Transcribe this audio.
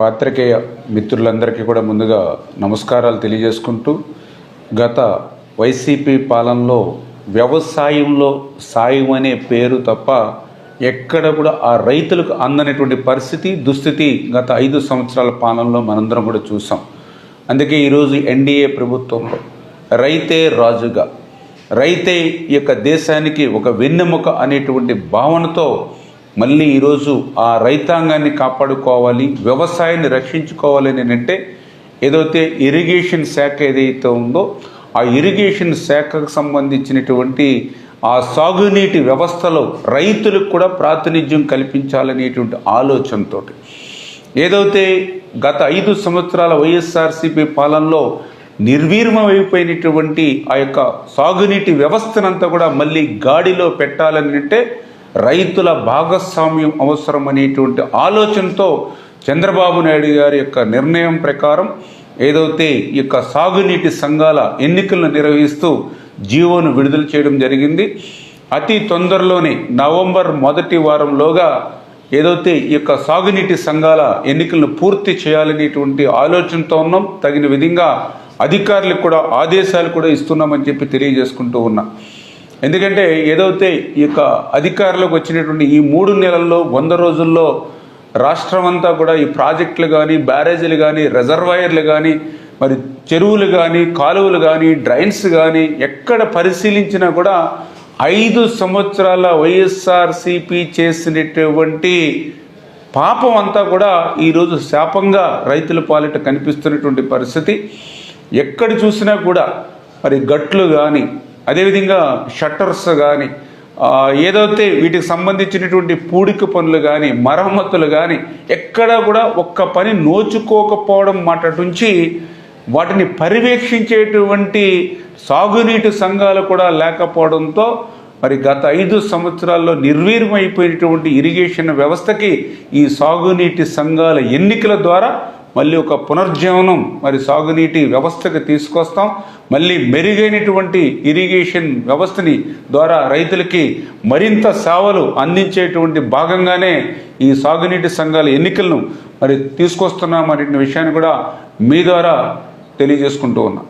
పాత్రికేయ మిత్రులందరికీ కూడా ముందుగా నమస్కారాలు తెలియజేసుకుంటూ గత వైసీపీ పాలనలో వ్యవసాయంలో సాయం అనే పేరు తప్ప ఎక్కడ కూడా ఆ రైతులకు అందనటువంటి పరిస్థితి దుస్థితి గత ఐదు సంవత్సరాల పాలనలో మనందరం కూడా చూసాం. అందుకే ఈరోజు ఎన్డీఏ ప్రభుత్వంలో రైతే రాజుగా రైతే ఈ యొక్క దేశానికి ఒక వెన్నెముక అనేటువంటి భావనతో మళ్ళీ ఈరోజు ఆ రైతాంగాన్ని కాపాడుకోవాలి వ్యవసాయాన్ని రక్షించుకోవాలి అని అంటే ఏదైతే ఇరిగేషన్ శాఖ ఏదైతే ఉందో ఆ ఇరిగేషన్ శాఖకు సంబంధించినటువంటి ఆ సాగునీటి వ్యవస్థలో రైతులకు కూడా ప్రాతినిధ్యం కల్పించాలనేటువంటి ఆలోచనతో ఏదైతే గత ఐదు సంవత్సరాల వైఎస్ఆర్సీపీ పాలనలో నిర్వీర్మమైపోయినటువంటి ఆ యొక్క సాగునీటి వ్యవస్థనంతా కూడా మళ్ళీ గాడిలో పెట్టాలని అంటే రైతుల భాగస్వామ్యం అవసరం అనేటువంటి ఆలోచనతో చంద్రబాబు నాయుడు గారి యొక్క నిర్ణయం ప్రకారం ఏదైతే ఈ యొక్క సాగునీటి సంఘాల ఎన్నికలను నిర్వహిస్తూ జీవోను విడుదల చేయడం జరిగింది. అతి తొందరలోనే నవంబర్ మొదటి వారంలోగా ఏదైతే ఈ యొక్క సాగునీటి సంఘాల ఎన్నికలను పూర్తి చేయాలనేటువంటి ఆలోచనతో ఉన్నాం. తగిన విధంగా అధికారులకు కూడా ఆదేశాలు కూడా ఇస్తున్నామని చెప్పి తెలియజేసుకుంటూ ఉన్నా. ఎందుకంటే ఏదైతే ఈ యొక్క అధికారులకు వచ్చినటువంటి ఈ మూడు నెలల్లో వంద రోజుల్లో రాష్ట్రం అంతా కూడా ఈ ప్రాజెక్టులు కానీ బ్యారేజీలు కానీ రిజర్వాయర్లు కానీ మరి చెరువులు కానీ కాలువలు కానీ డ్రైన్స్ కానీ ఎక్కడ పరిశీలించినా కూడా ఐదు సంవత్సరాల వైఎస్ఆర్సిపి చేసినటువంటి పాపం అంతా కూడా ఈరోజు శాపంగా రైతుల పాలిట కనిపిస్తున్నటువంటి పరిస్థితి. ఎక్కడ చూసినా కూడా మరి గట్లు కానీ అదేవిధంగా షట్టర్స్ కానీ ఏదైతే వీటికి సంబంధించినటువంటి పూడిక పనులు కానీ మరమ్మతులు కానీ ఎక్కడా కూడా ఒక్క పని నోచుకోకపోవడం మాట నుంచి వాటిని పర్యవేక్షించేటువంటి సాగునీటి సంఘాలు కూడా లేకపోవడంతో మరి గత ఐదు సంవత్సరాల్లో నిర్వీర్యమైపోయినటువంటి ఇరిగేషన్ వ్యవస్థకి ఈ సాగునీటి సంఘాల ఎన్నికల ద్వారా మళ్ళీ ఒక పునర్జీవనం మరి సాగునీటి వ్యవస్థకు తీసుకొస్తాం. మళ్ళీ మెరుగైనటువంటి ఇరిగేషన్ వ్యవస్థని ద్వారా రైతులకి మరింత సేవలు అందించేటువంటి భాగంగానే ఈ సాగునీటి సంఘాల ఎన్నికలను మరి తీసుకొస్తున్నాం అనే విషయాన్ని కూడా మీ ద్వారా తెలియజేసుకుంటూ ఉన్నాం.